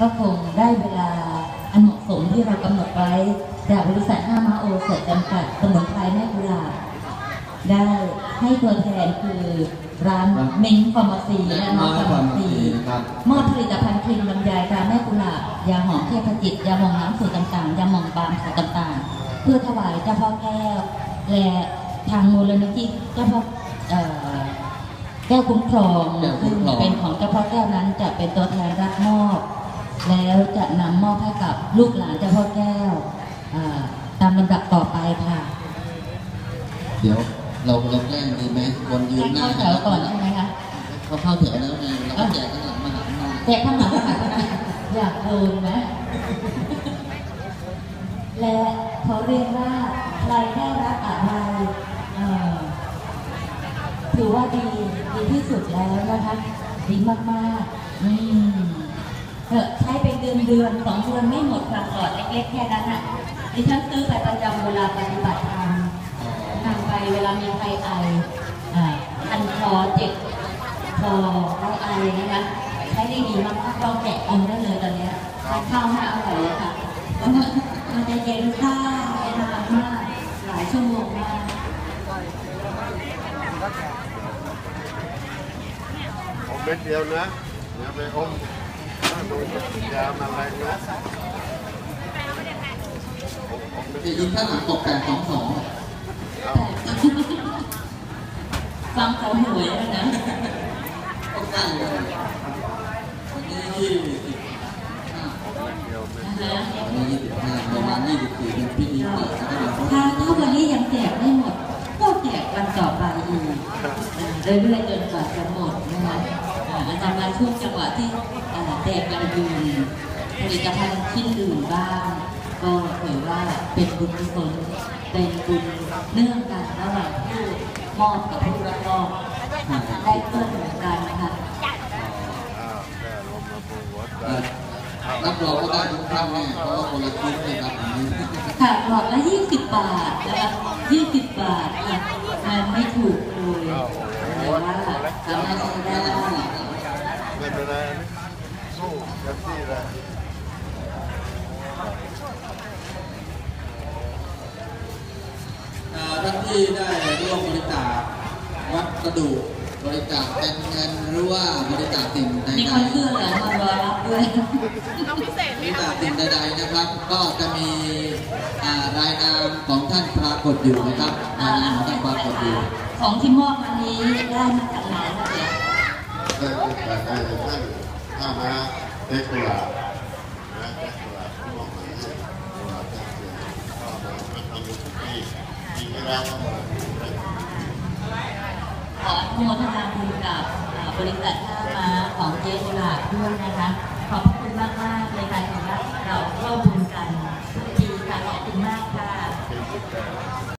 ก็คงได้เวลาอันเหมาะสมที่เรากำหนดไว้จากบริษัทห้ามาโอเสร็จจำกัดสมุนไพรแม่กุหลาบได้ให้ตัวแทนคือร้านเม้งฟาร์มาซีและน้องฟาร์มาซีมอบผลิตภัณฑ์ครีมลำไยตราแม่กุหลาบยาหอมเทพจิตยาหมองน้ำสูตรต่างๆยาหมองบางสูตรต่างๆ เพื่อถวายเจ้าพ่อแก้วและทางมูลนิธิเจ้าพ่อแก้วคุ้มครองซึ่งมครองเป็นของเจ้าพ่อแก้วนั้นจะเป็นตัวแทนรับมอบ แล้วจะนำมอบให้กับลูกหลานเจ้าพ่อแก้วอ่าตามลำดับต่อไปค่ะ เดี๋ยวเราเราแกล้งดีไหมคนยืให้นหน้าเข้าแถวก่อนใช่ไหมคะเขาเข้าแถวแล้วไงเราก็แจกข้างหลังมาหาหน้าแจกข้างหลังค่ะอยากโดนไหมและเขาเรียกว่าใครได้รับอะไรเอ่อถือว่าดีดีที่สุดแล้วนะคะดีมากๆอืม เถอะใช้เป็นเดือนเดือนสองเดือนไม่หมดค่ะกอนเล็กๆแค่นั้นอะดิฉันซื้อไปประจำเวลาปฏิบัติธรรมนำไปเวลามีใครไออ่าคันคอเจ็บคอไอไอนะคะใช้ได้ดีมากๆลองแกะอมได้เลยตอนเนี้ยทานข้าวไม่อร่อยเลยค่ะเพราะว่ามันจะเย็นข้าวนานมากหลายชั่วโมงมากอมเม็ดเดียวนะอย่าไปอม ยามาแรนะอมอมเม็ดจะยินข้างหลังตกแปดสองสองฟังเขาหวยแล้วนะตกล้เลยวันนี้ยี่สิบห้าเดียวันนี้ยี่สิบห้าประมาณยี่สิบสี่เป็นพิธีเปิดนะครับถ้าถ้าวันนี้ยังแจกไม่หมด ก็แจกวันต่อไปอีกเรื่อยๆจนกว่าจะหมดนะคะ อ่าอาจารย์มาช่วงจังหวะที่แจกยังอยู่ผลิตภัณฑ์ชิ้นอื่นบ้าง ก็ถือว่าเป็นบุญกุศลเป็นบุญเนื่องกันระหว่างผู้มอบกับผู้รับมอบได้เพื่อนเหมือนกันค่ะอ้าวแก้ลมระปูหัวใจเอ่อรับรองว่าได้ทุกท่านแน่เพราะว่าคนละครึ่งเลยครับอันนี้ค่ะหลอดละ20บาทนะคะ20บาทค่ะมันไม่ถูกเลยแต่ว่าสามารถใช้ได้ เป็นไรสู้เต็มที่เลยเอ่อท่านที่ได้ร่วมบริจาควัสดุบริจาคเป็นเงินหรือว่าบริจาคสิ่งใดมีๆคนเชื่อเหรอมารอรับด้วยบริจาคสิ่งใดๆนะครับ ก็จะมีอ่ารายนามของท่านปรากฏอยู่นะครับรายนามของท่านปรากฏอยู่ ของที่มอบวันนี้ได้มาจากไหนคะ เดี๋ยวได้แต่ได้ท่านข้ามาเด็กกุหลาบนะเด็กกุหลาบที่มองมาให้กุหลาบแจ้งเตือนก็มาทำอยู่ทุกปีปีที่แล้วก็มาขอโมทนาบุญกับบริษัทท่ามาของเจ๊กุหลาบด้วยนะคะขอบคุณ